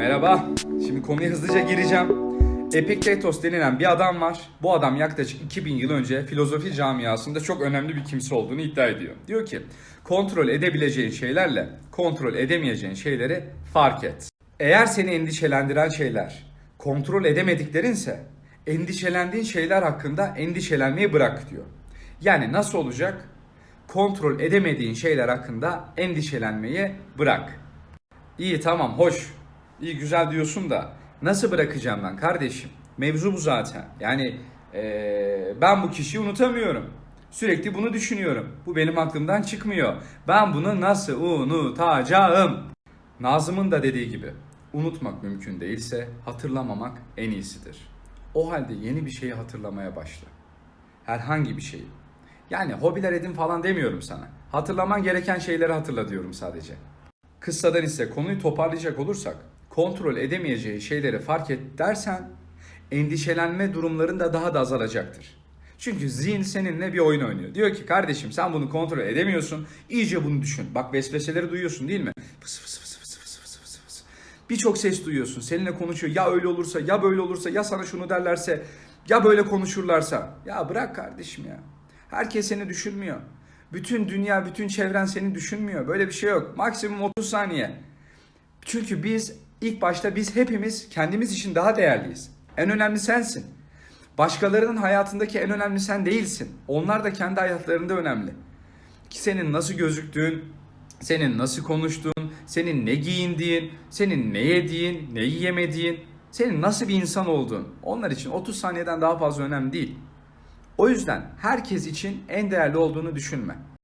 Merhaba. Şimdi konuya hızlıca gireceğim. Epiktetos denilen bir adam var. Bu adam yaklaşık 2000 yıl önce filozofi camiasında çok önemli bir kimse olduğunu iddia ediyor. Diyor ki kontrol edebileceğin şeylerle kontrol edemeyeceğin şeyleri fark et. Eğer seni endişelendiren şeyler kontrol edemediklerinse endişelendiğin şeyler hakkında endişelenmeyi bırak diyor. Yani nasıl olacak? Kontrol edemediğin şeyler hakkında endişelenmeyi bırak. İyi tamam hoş. İyi güzel diyorsun da nasıl bırakacağım ben kardeşim? Mevzu bu zaten. Yani eee, ben bu kişiyi unutamıyorum. Sürekli bunu düşünüyorum. Bu benim aklımdan çıkmıyor. Ben bunu nasıl unutacağım? Nazım'ın da dediği gibi unutmak mümkün değilse hatırlamamak en iyisidir. O halde yeni bir şeyi hatırlamaya başla. Herhangi bir şeyi. Yani hobiler edin falan demiyorum sana. Hatırlaman gereken şeyleri hatırla diyorum sadece. Kıssadan ise konuyu toparlayacak olursak kontrol edemeyeceği şeyleri fark et dersen endişelenme durumların da daha da azalacaktır. Çünkü zihin seninle bir oyun oynuyor. Diyor ki kardeşim sen bunu kontrol edemiyorsun. İyice bunu düşün. Bak vesveseleri duyuyorsun değil mi? Fıs fıs fıs fıs fıs fıs fıs fıs. Birçok ses duyuyorsun. Seninle konuşuyor. Ya öyle olursa ya böyle olursa ya sana şunu derlerse ya böyle konuşurlarsa. Ya bırak kardeşim ya. Herkes seni düşünmüyor. Bütün dünya, bütün çevren seni düşünmüyor. Böyle bir şey yok. Maksimum 30 saniye. Çünkü biz ilk başta biz hepimiz kendimiz için daha değerliyiz. En önemli sensin. Başkalarının hayatındaki en önemli sen değilsin. Onlar da kendi hayatlarında önemli. Ki senin nasıl gözüktüğün, senin nasıl konuştuğun, senin ne giyindiğin, senin ne yediğin, ne yemediğin, senin nasıl bir insan olduğun. Onlar için 30 saniyeden daha fazla önemli değil. O yüzden herkes için en değerli olduğunu düşünme.